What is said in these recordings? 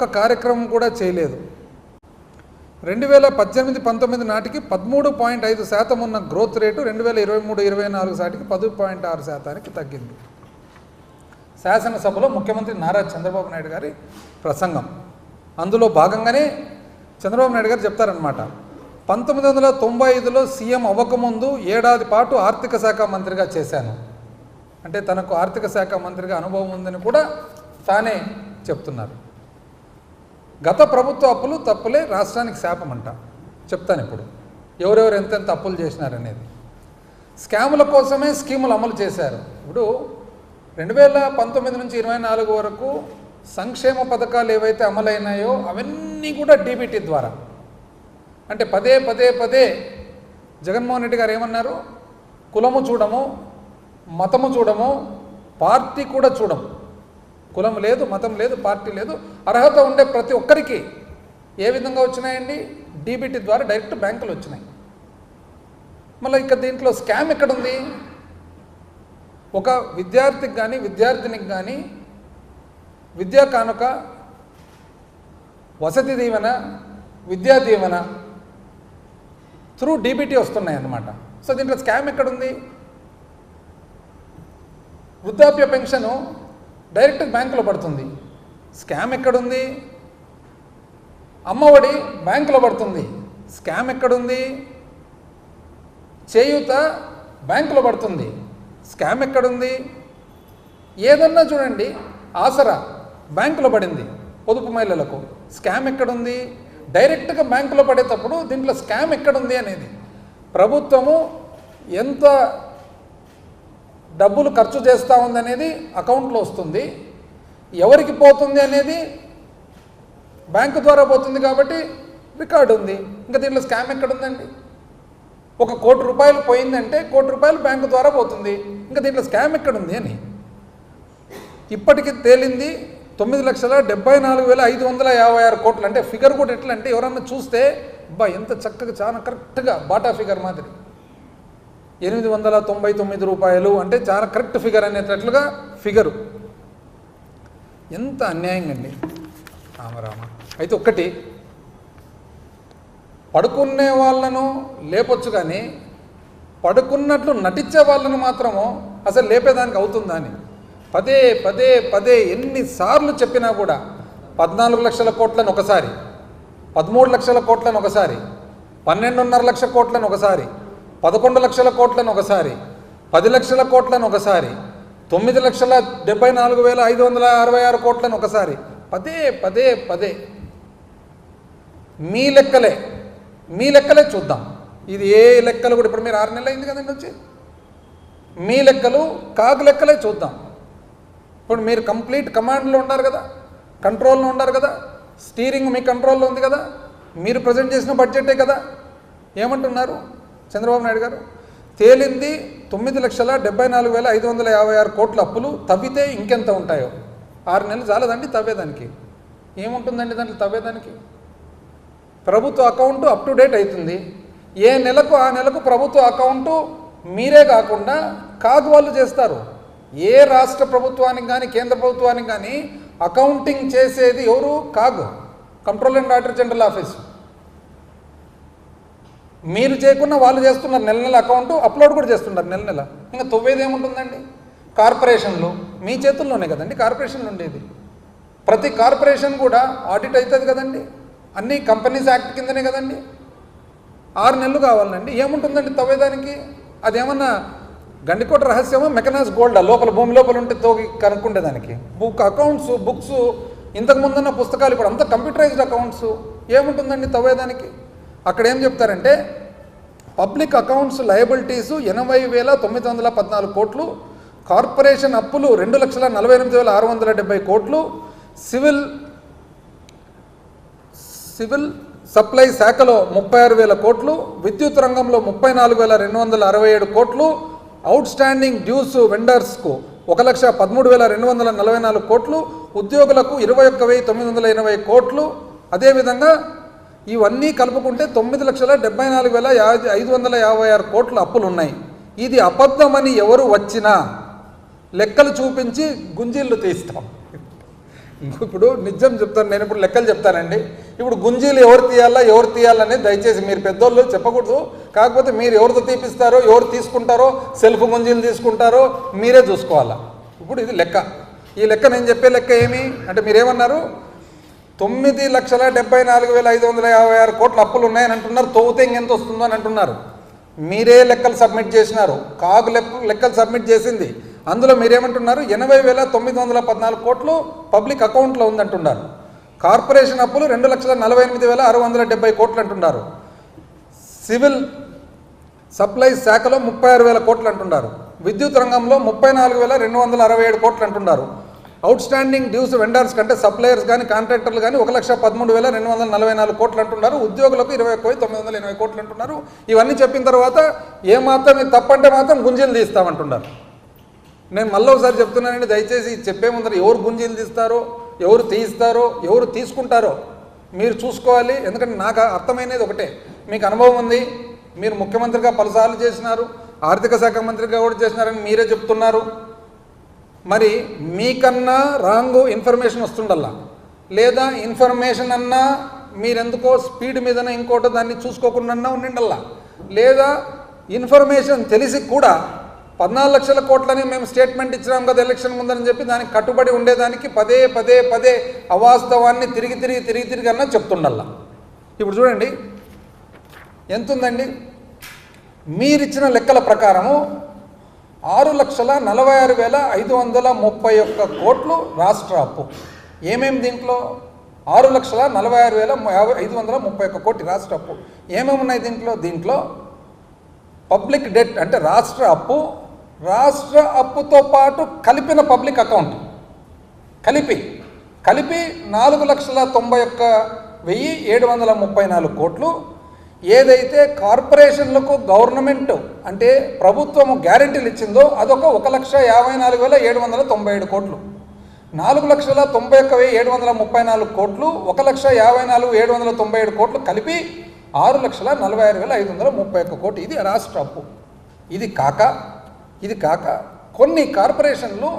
ఒక్క కార్యక్రమం కూడా చేయలేదు. రెండు వేల పద్దెనిమిది పంతొమ్మిది నాటికి పదమూడు పాయింట్ ఐదు శాతం ఉన్న గ్రోత్ రేటు రెండు వేల ఇరవై మూడు ఇరవై నాలుగు సాటికి పది పాయింట్ ఆరు శాతానికి తగ్గింది. శాసనసభలో ముఖ్యమంత్రి నారా చంద్రబాబు నాయుడు గారి ప్రసంగం. అందులో భాగంగానే చంద్రబాబు నాయుడు గారు చెప్తారనమాట పంతొమ్మిది వందల తొంభై ఐదులో సీఎం అవ్వకముందు ఏడాది పాటు ఆర్థిక శాఖ మంత్రిగా చేశాను. అంటే తనకు ఆర్థిక శాఖ మంత్రిగా అనుభవం ఉందని కూడా తానే చెప్తున్నారు. గత ప్రభుత్వ అప్పులు తప్పులే రాష్ట్రానికి శాపమంట. చెప్తాను ఇప్పుడు. ఎవరెవరు ఎంతెంత అప్పులు చేసినారనేది. స్కాముల కోసమే స్కీములు అమలు చేశారు. ఇప్పుడు రెండు వేల పంతొమ్మిది నుంచి ఇరవై నాలుగు వరకు సంక్షేమ పథకాలు ఏవైతే అమలైనాయో అవన్నీ కూడా డీబీటీ ద్వారా. అంటే పదే పదే పదే జగన్మోహన్ రెడ్డి గారు ఏమన్నారు? కులము చూడము మతము చూడము పార్టీ కూడా చూడము. కులం లేదు మతం లేదు పార్టీ లేదు. అర్హత ఉండే ప్రతి ఒక్కరికి ఏ విధంగా వచ్చినాయండి? డీబీటీ ద్వారా డైరెక్ట్ బ్యాంకులు వచ్చినాయి. మళ్ళీ ఇక దీంట్లో స్కామ్ ఎక్కడుంది? ఒక విద్యార్థికి కానీ విద్యార్థినికి కానీ విద్యా కానుక వసతి దీవెన విద్యా దీవెన త్రూ డీబీటీ వస్తున్నాయి అన్నమాట సో దీంట్లో స్కామ్ ఎక్కడుంది? వృద్ధాప్య పెన్షను డైరెక్ట్ బ్యాంకులో పడుతుంది. స్కామ్ ఎక్కడుంది? అమ్మఒడి బ్యాంకులో పడుతుంది. స్కామ్ ఎక్కడుంది? చేయూత బ్యాంకులో పడుతుంది. స్కామ్ ఎక్కడుంది? ఏదన్నా చూడండి ఆసరా బ్యాంకులో పడింది పొదుపు మహిళలకు. స్కామ్ ఎక్కడుంది? డైరెక్ట్గా బ్యాంకులో పడేటప్పుడు దీంట్లో స్కామ్ ఎక్కడుంది అనేది. ప్రభుత్వము ఎంత డబ్బులు ఖర్చు చేస్తూ ఉందనేది అకౌంట్లో వస్తుంది. ఎవరికి పోతుంది అనేది బ్యాంకు ద్వారా పోతుంది కాబట్టి రికార్డు ఉంది. ఇంకా దీంట్లో స్కామ్ ఎక్కడ ఉందండి ఒక కోటి రూపాయలు పోయిందంటే కోటి రూపాయలు బ్యాంకు ద్వారా పోతుంది. ఇంకా దీంట్లో స్కామ్ ఎక్కడుంది అని. ఇప్పటికి తేలింది తొమ్మిది లక్షల డెబ్బై నాలుగు వేల ఐదు వందల యాభై ఆరు కోట్లు. అంటే ఫిగర్ కూడా ఎట్లా అంటే ఎవరన్నా చూస్తే అబ్బా ఎంత చక్కగా చాలా కరెక్ట్గా బాటా ఫిగర్ మాదిరి. ఎనిమిది వందల తొంభై తొమ్మిది రూపాయలు అంటే చాలా కరెక్ట్ ఫిగర్ అనేటట్లుగా ఫిగరు. ఎంత అన్యాయం అండి రామరామ అయితే ఒక్కటి పడుకునే వాళ్ళను లేపొచ్చు కానీ పడుకున్నట్లు నటించే వాళ్ళను మాత్రము అసలు లేపేదానికి అవుతుందా అని. పదే పదే పదే ఎన్నిసార్లు చెప్పినా కూడా పద్నాలుగు లక్షల కోట్లను ఒకసారి పదమూడు లక్షల కోట్లను ఒకసారి పన్నెండున్నర లక్ష కోట్లను ఒకసారి పదకొండు లక్షల కోట్లను ఒకసారి పది లక్షల కోట్లను ఒకసారి తొమ్మిది లక్షల డెబ్బై నాలుగు వేల ఐదు వందల అరవై ఆరు కోట్లను ఒకసారి. పదే పదే పదే. మీ లెక్కలే మీ లెక్కలే చూద్దాం. ఇది ఏ లెక్కలు కూడా ఇప్పుడు మీరు ఆరు నెలలు అయింది కదండి వచ్చి. మీ లెక్కలు కాకు లెక్కలే చూద్దాం. ఇప్పుడు మీరు కంప్లీట్ కమాండ్లో ఉన్నారు కదా కంట్రోల్లో ఉన్నారు కదా స్టీరింగ్ మీ కంట్రోల్లో ఉంది కదా మీరు ప్రజెంట్ చేసిన బడ్జెటే కదా. ఏమంటున్నారు? చంద్రబాబు నాయుడు గారు. తేలింది తొమ్మిది లక్షల డెబ్బై నాలుగు వేల ఐదు వందల యాభై ఆరు కోట్ల అప్పులు తవ్వితే ఇంకెంత ఉంటాయో? ఆరు నెలలు చాలదండి తవ్వేదానికి. ఏముంటుందండి దాంట్లో తవ్వేదానికి? ప్రభుత్వ అకౌంటు అప్ టు డేట్ అవుతుంది ఏ నెలకు ఆ నెలకు ప్రభుత్వ అకౌంటు మీరే కాకుండా కాగ్ వాళ్ళు చేస్తారు. ఏ రాష్ట్ర ప్రభుత్వానికి కానీ కేంద్ర ప్రభుత్వానికి కానీ అకౌంటింగ్ చేసేది ఎవరు? CAG. Control and auditor general office. మీరు చేయకుండా వాళ్ళు చేస్తున్నారు నెల నెల అకౌంట్ అప్లోడ్ కూడా చేస్తున్నారు నెల నెల. ఇంకా తొవ్వేది ఏముంటుందండి? కార్పొరేషన్లు. మీ చేతుల్లోనే కదండి కార్పొరేషన్లు ఉండేది. ప్రతి కార్పొరేషన్ కూడా ఆడిట్ అవుతుంది కదండి. అన్ని కంపెనీస్ యాక్ట్ కిందనే కదండి. ఆరు నెలలు కావాలండి. ఏముంటుందండి తవ్వేదానికి? అదేమన్నా గండికోట రహస్యమా? మెకనాస్ గోల్డా? లోపల భూమి లోపల ఉంటే తోగి కనుక్కుండేదానికి బుక్ అకౌంట్స్ బుక్స్ ఇంతకు ముందున్న పుస్తకాలు ఇప్పుడు అంతా కంప్యూటరైజ్డ్ అకౌంట్స్. ఏముంటుందండి తవ్వేదానికి? అక్కడ ఏం చెప్తారంటే పబ్లిక్ అకౌంట్స్ లయబిలిటీసు ఎనభై వేల తొమ్మిది వందల పద్నాలుగు కోట్లు కార్పొరేషన్ అప్పులు రెండు లక్షల నలభై ఎనిమిది వేల ఆరు వందల డెబ్బై కోట్లు సివిల్ సివిల్ సప్లై శాఖలో ముప్పై ఆరు వేల కోట్లు విద్యుత్ రంగంలో ముప్పై నాలుగు వేల రెండు వందల అరవై ఏడు కోట్లు అవుట్ స్టాండింగ్ డ్యూస్ వెండర్స్కు ఒక లక్ష పదమూడు వేల రెండు వందల నలభై నాలుగు కోట్లు ఉద్యోగులకు ఇరవై ఒక్క వెయ్యి తొమ్మిది వందల ఎనభై కోట్లు. అదేవిధంగా ఇవన్నీ కలుపుకుంటే తొమ్మిది లక్షల డెబ్బై నాలుగు వేల యాభై ఐదు వందల యాభై ఆరు కోట్ల అప్పులు ఉన్నాయి ఇది అబద్ధమని ఎవరు వచ్చినా లెక్కలు చూపించి గుంజీళ్ళు తీస్తాం. ఇప్పుడు నిజం చెప్తాను నేను ఇప్పుడు లెక్కలు చెప్తానండి. ఇప్పుడు గుంజీలు ఎవరు తీయాలా ఎవరు తీయాలని దయచేసి మీరు పెద్దోళ్ళు చెప్పకూడదు. కాకపోతే మీరు ఎవరితో తీపిస్తారో ఎవరు తీసుకుంటారో సెల్ఫ్ గుంజీలు తీసుకుంటారో మీరే చూసుకోవాలా. ఇప్పుడు ఇది లెక్క. ఈ లెక్క నేను చెప్పే లెక్క ఏమి? అంటే మీరేమన్నారు? తొమ్మిది లక్షల డెబ్బై నాలుగు వేల ఐదు వందల యాభై ఆరు కోట్ల అప్పులు ఉన్నాయని అంటున్నారు. తోగితే ఇంకెంత వస్తుందో అని అంటున్నారు. మీరే లెక్కలు సబ్మిట్ చేసినారు. కాగు లెక్క లెక్కలు సబ్మిట్ చేసింది. అందులో మీరేమంటున్నారు? ఎనభై వేల తొమ్మిది వందల పద్నాలుగు కోట్లు పబ్లిక్ అకౌంట్లో ఉందంటున్నారు. కార్పొరేషన్ అప్పులు రెండు లక్షల నలభై ఎనిమిది వేల ఆరు వందల డెబ్బై కోట్లు అంటున్నారు. సివిల్ సప్లై శాఖలో ముప్పై ఆరు వేల కోట్లు అంటున్నారు. విద్యుత్ రంగంలో ముప్పై నాలుగు వేల రెండు వందల అరవై ఏడు కోట్లు అంటున్నారు. అవుట్ స్టాండింగ్ డ్యూస్ వెండర్స్ కంటే సప్లయర్స్ కానీ కాంట్రాక్టర్లు కానీ ఒక లక్ష పదమూడు వేల రెండు వందల నలభై నాలుగు కోట్లు అంటున్నారు. ఉద్యోగులకు ఇరవై ఒక్క తొమ్మిది వందల ఎనభై కోట్లు అంటున్నారు. ఇవన్నీ చెప్పిన తర్వాత ఏమాత్రం ఇది తప్పంటే మాత్రం గుంజీలు తీస్తామంటున్నారు నేను మళ్ళీ ఒకసారి చెప్తున్నానండి దయచేసి చెప్పే ముందర ఎవరు గుంజీలు తీస్తారో ఎవరు తీయిస్తారో ఎవరు తీసుకుంటారో మీరు చూసుకోవాలి. ఎందుకంటే నాకు అర్థమైనది ఒకటే. మీకు అనుభవం ఉంది మీరు ముఖ్యమంత్రిగా పలుసార్లు చేసినారు ఆర్థిక శాఖ మంత్రిగా కూడా చేసినారని మీరే చెప్తున్నారు. మరి మీకన్నా రాంగు ఇన్ఫర్మేషన్ వస్తుండల్లా? లేదా ఇన్ఫర్మేషన్ అన్నా మీరెందుకో స్పీడ్ మీదన ఇంకోటో దాన్ని చూసుకోకుండా ఉండిండల్లా? లేదా ఇన్ఫర్మేషన్ తెలిసి కూడా పద్నాలుగు లక్షల కోట్లని మేము స్టేట్మెంట్ ఇచ్చినాం కదా ఎలక్షన్ ముందని చెప్పి దానికి కట్టుబడి ఉండేదానికి పదే పదే పదే అవాస్తవాన్ని తిరిగి తిరిగి తిరిగి తిరిగి అన్నా చెప్తుండల్లా. ఇప్పుడు చూడండి. ఎంత ఉందండి మీరిచ్చిన లెక్కల ప్రకారము ఆరు లక్షల నలభై ఆరు వేల ఐదు వందల ముప్పై ఒక్క కోట్లు రాష్ట్ర అప్పు. ఏమేమి దీంట్లో? ఆరు లక్షల నలభై ఆరు వేల యాభై ఐదు వందల ముప్పై ఒక్క కోటి రాష్ట్ర అప్పు. ఏమేమి ఉన్నాయి దీంట్లో? దీంట్లో పబ్లిక్ డెట్ అంటే రాష్ట్ర అప్పు రాష్ట్ర అప్పుతో పాటు కలిపిన పబ్లిక్ అకౌంట్. కలిపి కలిపి నాలుగు లక్షల తొంభై ఒక్క వెయ్యి ఏడు వందల ముప్పై నాలుగు కోట్లు ఏదైతే కార్పొరేషన్లకు గవర్నమెంట్ అంటే ప్రభుత్వము గ్యారెంటీలు ఇచ్చిందో అదొక ఒక లక్ష యాభై నాలుగు వేల ఏడు వందల తొంభై ఏడు కోట్లు. నాలుగు లక్షల తొంభై ఒక్క వెయ్యి ఏడు వందల ముప్పై నాలుగు కోట్లు ఒక లక్ష యాభై నాలుగు ఏడు వందల తొంభై ఏడు కోట్లు కలిపి ఆరు లక్షల నలభై ఆరు వేల ఐదు వందల ముప్పై ఒక్క కోట్లు. ఇది రాష్ట్ర అప్పు. ఇది కాక ఇది కాక కొన్ని కార్పొరేషన్లు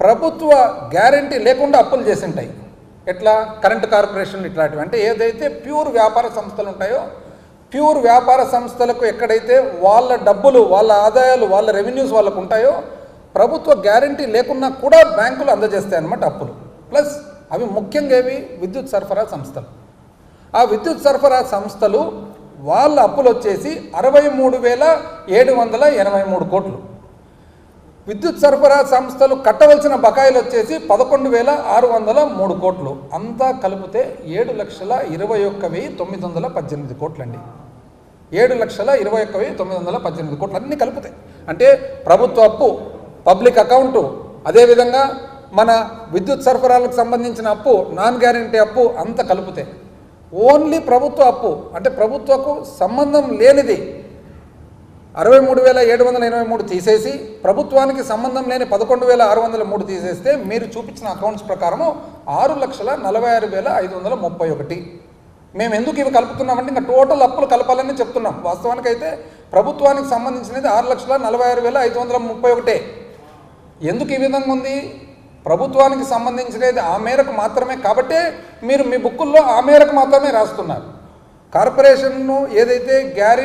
ప్రభుత్వ గ్యారంటీ లేకుండా అప్పులు చేసింటాయి ఎట్లా? కరెంట్ కార్పొరేషన్ ఇట్లాంటివి. అంటే ఏదైతే ప్యూర్ వ్యాపార సంస్థలు ఉంటాయో ప్యూర్ వ్యాపార సంస్థలకు ఎక్కడైతే వాళ్ళ డబ్బులు వాళ్ళ ఆదాయాలు వాళ్ళ రెవెన్యూస్ వాళ్ళకు ఉంటాయో ప్రభుత్వ గ్యారంటీ లేకున్నా కూడా బ్యాంకులు అందజేస్తాయి అన్నమాట అప్పులు. ప్లస్ అవి ముఖ్యంగా ఏవి? విద్యుత్ సరఫరా సంస్థలు. ఆ విద్యుత్ సరఫరా సంస్థలు వాళ్ళ అప్పులు వచ్చేసి అరవై మూడు వేల ఏడు వందల ఎనభై మూడు కోట్లు. విద్యుత్ సరఫరా సంస్థలు కట్టవలసిన బకాయిలు వచ్చేసి పదకొండు వేల ఆరు వందల మూడు కోట్లు. అంతా కలిపితే ఏడు లక్షల ఇరవై ఒక్క వెయ్యి తొమ్మిది వందల పద్దెనిమిది కోట్లండి. ఏడు లక్షల ఇరవై ఒక్క వెయ్యి తొమ్మిది వందల పద్దెనిమిది కోట్లు అన్నీ కలుపుతాయి అంటే ప్రభుత్వ అప్పు పబ్లిక్ అకౌంటు అదేవిధంగా మన విద్యుత్ సరఫరాలకు సంబంధించిన అప్పు నాన్ గ్యారంటీ అప్పు అంత కలిపితే. ఓన్లీ ప్రభుత్వ అప్పు అంటే ప్రభుత్వకు సంబంధం లేనిది అరవై మూడు వేల ఏడు వందల ఎనభై మూడు తీసేసి ప్రభుత్వానికి సంబంధం లేని పదకొండు వేల ఆరు వందల మూడు తీసేస్తే మీరు చూపించిన అకౌంట్స్ ప్రకారము ఆరు లక్షల నలభై ఆరు వేల ఐదు వందల ముప్పై ఒకటి. మేము ఎందుకు ఇవి కలుపుతున్నామంటే ఇంకా టోటల్ అప్పులు కలపాలని చెప్తున్నాం. వాస్తవానికి అయితే ప్రభుత్వానికి సంబంధించినది ఆరు లక్షల నలభై ఆరు వేల ఐదు వందల ముప్పై ఒకటే. ఎందుకు ఈ విధంగా ఉంది? ప్రభుత్వానికి సంబంధించినది ఆ మేరకు మాత్రమే కాబట్టే మీరు మీ బుక్కుల్లో ఆ మేరకు మాత్రమే రాస్తున్నారు. కార్పొరేషన్ను ఏదైతే గ్యారెంటీ